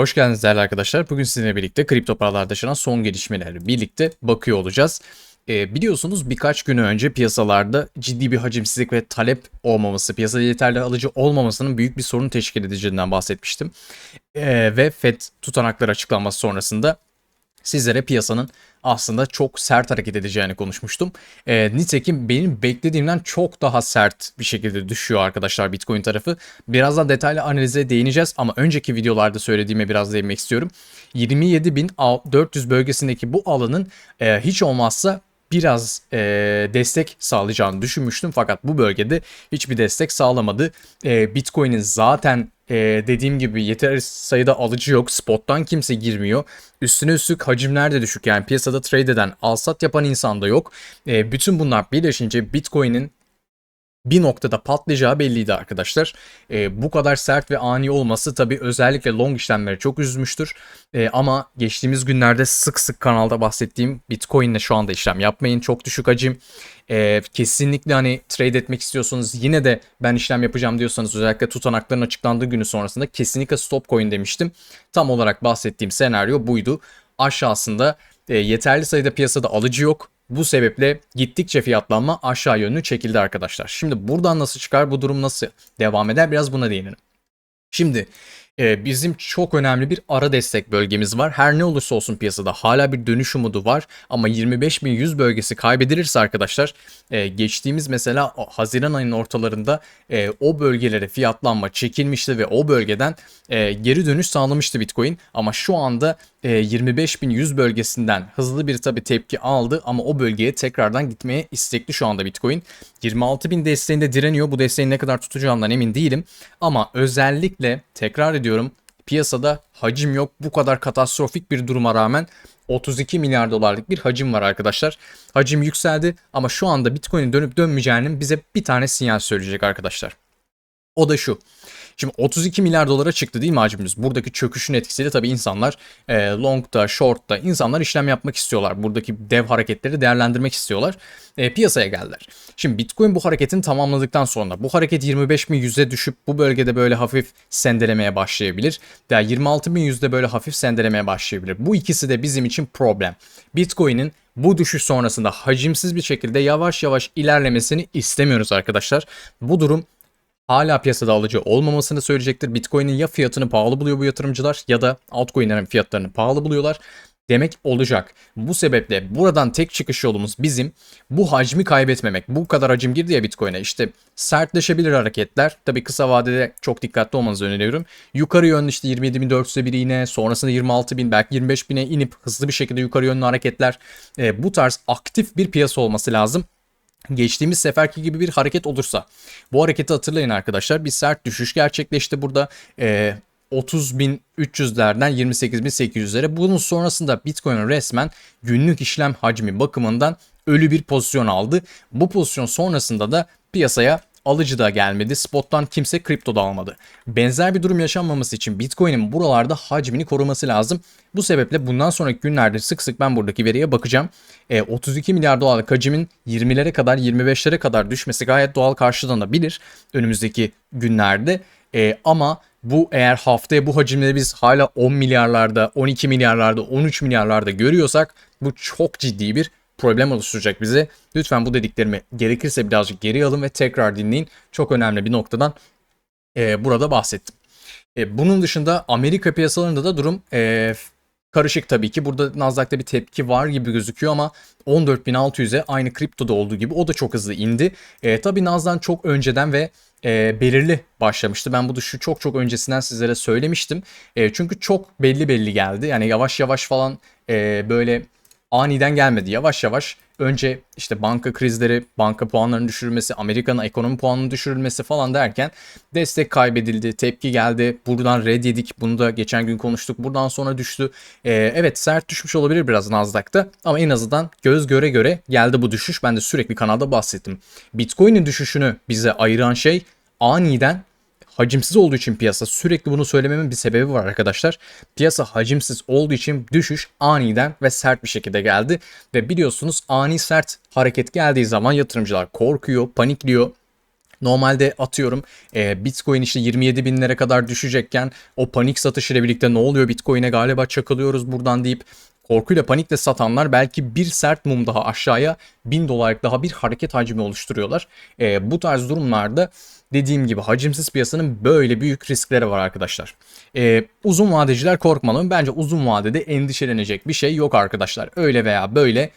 Hoş geldiniz değerli arkadaşlar. Bugün sizinle birlikte kripto paralarda yaşanan son gelişmeleri birlikte bakıyor olacağız. Ee, biliyorsunuz birkaç gün önce piyasalarda ciddi bir hacimsizlik ve talep olmaması, piyasada yeterli alıcı olmamasının büyük bir sorun teşkil edeceğinden bahsetmiştim. Ee, ve FED tutanakları açıklanması sonrasında sizlere piyasanın aslında çok sert hareket edeceğini konuşmuştum. E, nitekim benim beklediğimden çok daha sert bir şekilde düşüyor arkadaşlar Bitcoin tarafı. Birazdan detaylı analize değineceğiz ama önceki videolarda söylediğime biraz değinmek istiyorum. 27.400 bölgesindeki bu alanın e, hiç olmazsa biraz e, destek sağlayacağını düşünmüştüm fakat bu bölgede hiçbir destek sağlamadı. E, Bitcoin'in zaten e, dediğim gibi yeterli sayıda alıcı yok. Spot'tan kimse girmiyor. Üstüne üstlük hacimler de düşük. Yani piyasada trade eden, alsat yapan insan da yok. E, bütün bunlar birleşince Bitcoin'in bir noktada patlayacağı belliydi arkadaşlar. E, bu kadar sert ve ani olması tabi özellikle long işlemleri çok üzmüştür. E, ama geçtiğimiz günlerde sık sık kanalda bahsettiğim Bitcoin ile şu anda işlem yapmayın. Çok düşük hacim. E, kesinlikle hani trade etmek istiyorsanız yine de ben işlem yapacağım diyorsanız özellikle tutanakların açıklandığı günü sonrasında kesinlikle stop coin demiştim. Tam olarak bahsettiğim senaryo buydu. Aşağısında e, yeterli sayıda piyasada alıcı yok bu sebeple gittikçe fiyatlanma aşağı yönlü çekildi arkadaşlar. Şimdi buradan nasıl çıkar bu durum nasıl devam eder biraz buna değinelim. Şimdi e, bizim çok önemli bir ara destek bölgemiz var. Her ne olursa olsun piyasada hala bir dönüş umudu var ama 25.100 bölgesi kaybedilirse arkadaşlar e, geçtiğimiz mesela Haziran ayının ortalarında e, o bölgelere fiyatlanma çekilmişti ve o bölgeden e, geri dönüş sağlamıştı Bitcoin ama şu anda e, 25.100 bölgesinden hızlı bir tabi tepki aldı ama o bölgeye tekrardan gitmeye istekli şu anda Bitcoin. 26.000 desteğinde direniyor. Bu desteğin ne kadar tutacağından emin değilim. Ama özellikle tekrar ediyorum piyasada hacim yok. Bu kadar katastrofik bir duruma rağmen 32 milyar dolarlık bir hacim var arkadaşlar. Hacim yükseldi ama şu anda Bitcoin'in dönüp dönmeyeceğinin bize bir tane sinyal söyleyecek arkadaşlar. O da şu. Şimdi 32 milyar dolara çıktı değil mi hacmimiz? Buradaki çöküşün etkisiyle tabii insanlar e, long'da, short'ta insanlar işlem yapmak istiyorlar. Buradaki dev hareketleri değerlendirmek istiyorlar. E, piyasaya geldiler. Şimdi Bitcoin bu hareketin tamamladıktan sonra bu hareket 25.100'e düşüp bu bölgede böyle hafif sendelemeye başlayabilir. Veya 26.100'de böyle hafif sendelemeye başlayabilir. Bu ikisi de bizim için problem. Bitcoin'in bu düşüş sonrasında hacimsiz bir şekilde yavaş yavaş ilerlemesini istemiyoruz arkadaşlar. Bu durum hala piyasada alıcı olmamasını söyleyecektir. Bitcoin'in ya fiyatını pahalı buluyor bu yatırımcılar ya da altcoin'lerin fiyatlarını pahalı buluyorlar demek olacak. Bu sebeple buradan tek çıkış yolumuz bizim bu hacmi kaybetmemek. Bu kadar hacim girdi ya Bitcoin'e işte sertleşebilir hareketler. Tabii kısa vadede çok dikkatli olmanızı öneriyorum. Yukarı yönlü işte 27.400'e bir iğne sonrasında 26.000 belki 25.000'e inip hızlı bir şekilde yukarı yönlü hareketler. E, bu tarz aktif bir piyasa olması lazım geçtiğimiz seferki gibi bir hareket olursa bu hareketi hatırlayın arkadaşlar. Bir sert düşüş gerçekleşti burada. E, 30.300'lerden 28.800'lere bunun sonrasında Bitcoin resmen günlük işlem hacmi bakımından ölü bir pozisyon aldı. Bu pozisyon sonrasında da piyasaya alıcı da gelmedi. Spot'tan kimse kripto da almadı. Benzer bir durum yaşanmaması için Bitcoin'in buralarda hacmini koruması lazım. Bu sebeple bundan sonraki günlerde sık sık ben buradaki veriye bakacağım. E, 32 milyar dolarlık hacmin 20'lere kadar 25'lere kadar düşmesi gayet doğal karşılanabilir önümüzdeki günlerde. E, ama bu eğer haftaya bu hacimleri biz hala 10 milyarlarda, 12 milyarlarda, 13 milyarlarda görüyorsak bu çok ciddi bir problem oluşturacak bize. Lütfen bu dediklerimi gerekirse birazcık geri alın ve tekrar dinleyin. Çok önemli bir noktadan e, burada bahsettim. E, bunun dışında Amerika piyasalarında da durum e, karışık tabii ki. Burada Nasdaq'ta bir tepki var gibi gözüküyor ama 14.600'e aynı kriptoda olduğu gibi o da çok hızlı indi. E, tabii Nasdaq'ın çok önceden ve e, belirli başlamıştı. Ben bu düşüşü çok çok öncesinden sizlere söylemiştim. E, çünkü çok belli belli geldi. Yani yavaş yavaş falan e, böyle aniden gelmedi. Yavaş yavaş önce işte banka krizleri, banka puanlarının düşürülmesi, Amerika'nın ekonomi puanının düşürülmesi falan derken destek kaybedildi, tepki geldi. Buradan red yedik. Bunu da geçen gün konuştuk. Buradan sonra düştü. Ee, evet sert düşmüş olabilir biraz Nasdaq'ta ama en azından göz göre göre geldi bu düşüş. Ben de sürekli kanalda bahsettim. Bitcoin'in düşüşünü bize ayıran şey aniden hacimsiz olduğu için piyasa sürekli bunu söylememin bir sebebi var arkadaşlar. Piyasa hacimsiz olduğu için düşüş aniden ve sert bir şekilde geldi. Ve biliyorsunuz ani sert hareket geldiği zaman yatırımcılar korkuyor, panikliyor. Normalde atıyorum e, Bitcoin işte 27 binlere kadar düşecekken o panik satış ile birlikte ne oluyor? Bitcoin'e galiba çakılıyoruz buradan deyip korkuyla panikle satanlar belki bir sert mum daha aşağıya 1000 dolarlık daha bir hareket hacmi oluşturuyorlar. E, bu tarz durumlarda dediğim gibi hacimsiz piyasanın böyle büyük riskleri var arkadaşlar. E, uzun vadeciler korkmalı. Bence uzun vadede endişelenecek bir şey yok arkadaşlar. Öyle veya böyle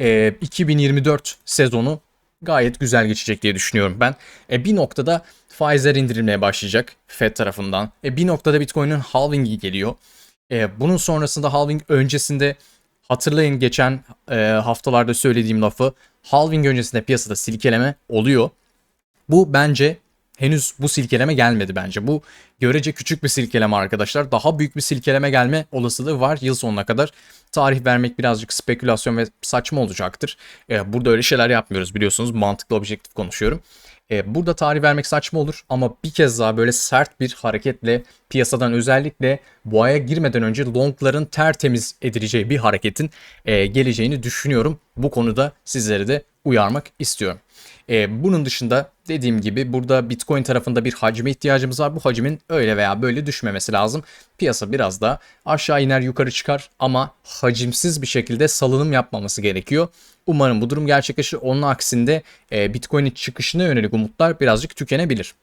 e, 2024 sezonu gayet güzel geçecek diye düşünüyorum ben. E, bir noktada faizler indirilmeye başlayacak Fed tarafından. E, bir noktada Bitcoin'in halving'i geliyor. E, bunun sonrasında halving öncesinde hatırlayın geçen e, haftalarda söylediğim lafı halving öncesinde piyasada silkeleme oluyor. Bu bence henüz bu silkeleme gelmedi bence. Bu görece küçük bir silkeleme arkadaşlar. Daha büyük bir silkeleme gelme olasılığı var yıl sonuna kadar. Tarih vermek birazcık spekülasyon ve saçma olacaktır. Ee, burada öyle şeyler yapmıyoruz biliyorsunuz. Mantıklı objektif konuşuyorum. Ee, burada tarih vermek saçma olur ama bir kez daha böyle sert bir hareketle piyasadan özellikle boğaya girmeden önce longların tertemiz edileceği bir hareketin e, geleceğini düşünüyorum. Bu konuda sizleri de uyarmak istiyorum. E, bunun dışında dediğim gibi burada Bitcoin tarafında bir hacme ihtiyacımız var. Bu hacmin öyle veya böyle düşmemesi lazım. Piyasa biraz da aşağı iner yukarı çıkar ama hacimsiz bir şekilde salınım yapmaması gerekiyor. Umarım bu durum gerçekleşir. Onun aksinde e, Bitcoin'in çıkışına yönelik umutlar birazcık tükenebilir.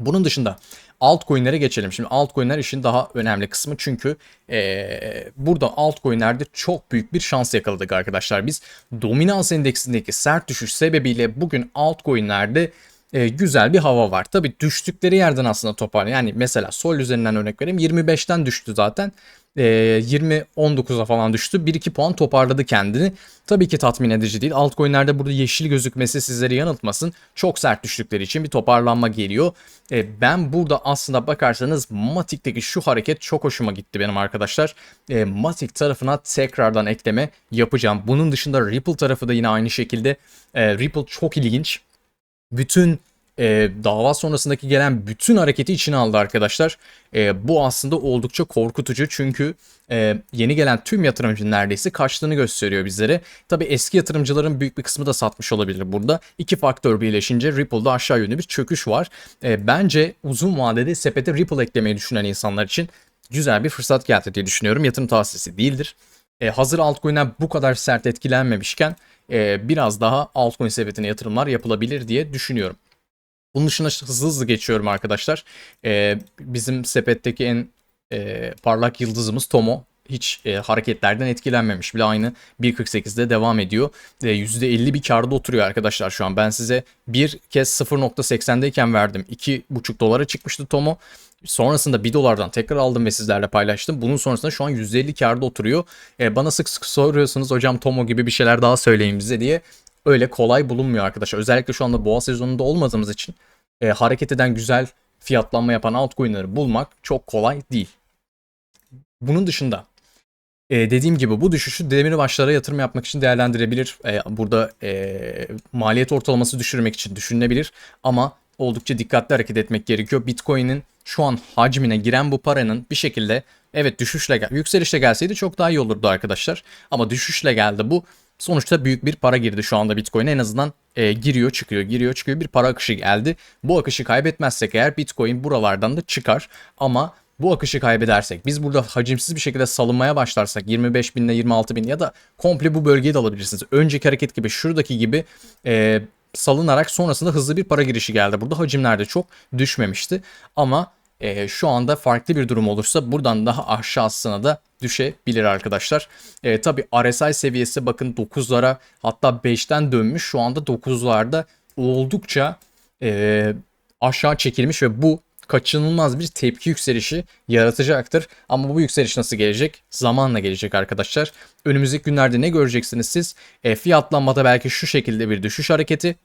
Bunun dışında altcoin'lere geçelim. Şimdi altcoin'ler işin daha önemli kısmı çünkü ee, burada altcoin'lerde çok büyük bir şans yakaladık arkadaşlar. Biz dominans endeksindeki sert düşüş sebebiyle bugün altcoin'lerde e, güzel bir hava var. Tabi düştükleri yerden aslında toparlıyor. Yani mesela Sol üzerinden örnek vereyim 25'ten düştü zaten e, ee, 20-19'a falan düştü. 1-2 puan toparladı kendini. Tabii ki tatmin edici değil. Altcoin'lerde burada yeşil gözükmesi sizleri yanıltmasın. Çok sert düştükleri için bir toparlanma geliyor. E, ben burada aslında bakarsanız Matic'teki şu hareket çok hoşuma gitti benim arkadaşlar. E, Matic tarafına tekrardan ekleme yapacağım. Bunun dışında Ripple tarafı da yine aynı şekilde. E, Ripple çok ilginç. Bütün e, dava sonrasındaki gelen bütün hareketi içine aldı arkadaşlar. E, bu aslında oldukça korkutucu çünkü e, yeni gelen tüm yatırımcı neredeyse kaçtığını gösteriyor bizlere. Tabi eski yatırımcıların büyük bir kısmı da satmış olabilir burada. İki faktör birleşince Ripple'da aşağı yönlü bir çöküş var. E, bence uzun vadede sepete Ripple eklemeyi düşünen insanlar için güzel bir fırsat geldi diye düşünüyorum. Yatırım tavsiyesi değildir. E, hazır altcoin'ler bu kadar sert etkilenmemişken e, biraz daha altcoin sepetine yatırımlar yapılabilir diye düşünüyorum. Bunun dışında hızlı hızlı geçiyorum arkadaşlar. Ee, bizim sepetteki en e, parlak yıldızımız Tomo. Hiç e, hareketlerden etkilenmemiş bile aynı 1.48'de devam ediyor. E, %50 bir karda oturuyor arkadaşlar şu an. Ben size bir kez 0.80'deyken verdim. 2.5 dolara çıkmıştı Tomo. Sonrasında 1 dolardan tekrar aldım ve sizlerle paylaştım. Bunun sonrasında şu an %50 karda oturuyor. E, bana sık sık soruyorsunuz hocam Tomo gibi bir şeyler daha söyleyin bize diye öyle kolay bulunmuyor arkadaşlar. Özellikle şu anda boğa sezonunda olmadığımız için e, hareket eden güzel fiyatlanma yapan altcoin'leri bulmak çok kolay değil. Bunun dışında e, dediğim gibi bu düşüşü demir başlara yatırım yapmak için değerlendirebilir. E, burada e, maliyet ortalaması düşürmek için düşünülebilir ama oldukça dikkatli hareket etmek gerekiyor. Bitcoin'in şu an hacmine giren bu paranın bir şekilde evet düşüşle yükselişle gelseydi çok daha iyi olurdu arkadaşlar. Ama düşüşle geldi bu. Sonuçta büyük bir para girdi şu anda Bitcoin'e en azından e, giriyor çıkıyor giriyor çıkıyor bir para akışı geldi. Bu akışı kaybetmezsek eğer Bitcoin buralardan da çıkar ama bu akışı kaybedersek biz burada hacimsiz bir şekilde salınmaya başlarsak 25 bin ile 26 bin ya da komple bu bölgeyi de alabilirsiniz. Önceki hareket gibi şuradaki gibi e, salınarak sonrasında hızlı bir para girişi geldi. Burada hacimlerde çok düşmemişti ama e, şu anda farklı bir durum olursa buradan daha aşağısına da düşebilir arkadaşlar. E, tabi RSI seviyesi bakın 9'lara hatta 5'ten dönmüş şu anda 9'larda oldukça e, aşağı çekilmiş ve bu kaçınılmaz bir tepki yükselişi yaratacaktır. Ama bu yükseliş nasıl gelecek? Zamanla gelecek arkadaşlar. Önümüzdeki günlerde ne göreceksiniz siz? E, fiyatlanmada belki şu şekilde bir düşüş hareketi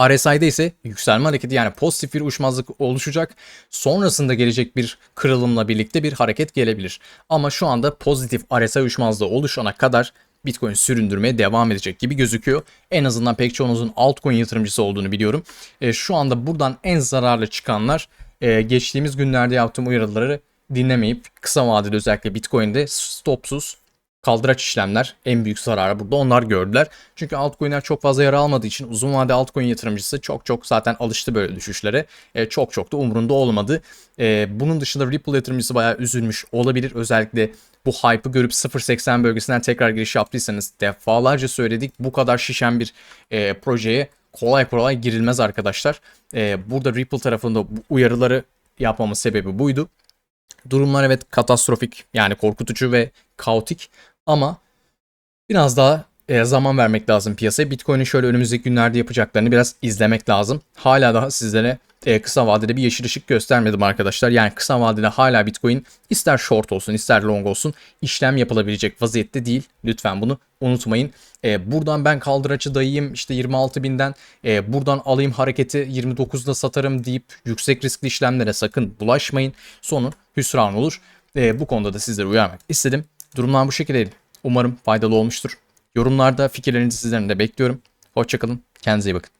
RSI'de ise yükselme hareketi yani pozitif bir uçmazlık oluşacak. Sonrasında gelecek bir kırılımla birlikte bir hareket gelebilir. Ama şu anda pozitif RSI uçmazlığı oluşana kadar Bitcoin süründürmeye devam edecek gibi gözüküyor. En azından pek çoğunuzun altcoin yatırımcısı olduğunu biliyorum. E, şu anda buradan en zararlı çıkanlar e, geçtiğimiz günlerde yaptığım uyarıları dinlemeyip kısa vadede özellikle Bitcoin'de stopsuz kaldıraç işlemler en büyük zararı burada onlar gördüler. Çünkü altcoin'ler çok fazla yara almadığı için uzun vade altcoin yatırımcısı çok çok zaten alıştı böyle düşüşlere. E, çok çok da umurunda olmadı. E, bunun dışında Ripple yatırımcısı bayağı üzülmüş olabilir. Özellikle bu hype'ı görüp 0.80 bölgesinden tekrar giriş yaptıysanız defalarca söyledik. Bu kadar şişen bir e, projeye kolay kolay girilmez arkadaşlar. E, burada Ripple tarafında uyarıları yapmamın sebebi buydu. Durumlar evet katastrofik yani korkutucu ve kaotik ama biraz daha e, zaman vermek lazım piyasaya. Bitcoin'in şöyle önümüzdeki günlerde yapacaklarını biraz izlemek lazım. Hala daha sizlere e, kısa vadede bir yeşil ışık göstermedim arkadaşlar. Yani kısa vadede hala Bitcoin ister short olsun ister long olsun işlem yapılabilecek vaziyette değil. Lütfen bunu unutmayın. E, buradan ben kaldıraçı dayayayım işte 26 binden e, buradan alayım hareketi 29'da satarım deyip yüksek riskli işlemlere sakın bulaşmayın. Sonu hüsran olur. E, bu konuda da sizleri uyarmak istedim. Durumlar bu şekilde. Umarım faydalı olmuştur. Yorumlarda fikirlerinizi sizlerin de bekliyorum. Hoşçakalın. Kendinize iyi bakın.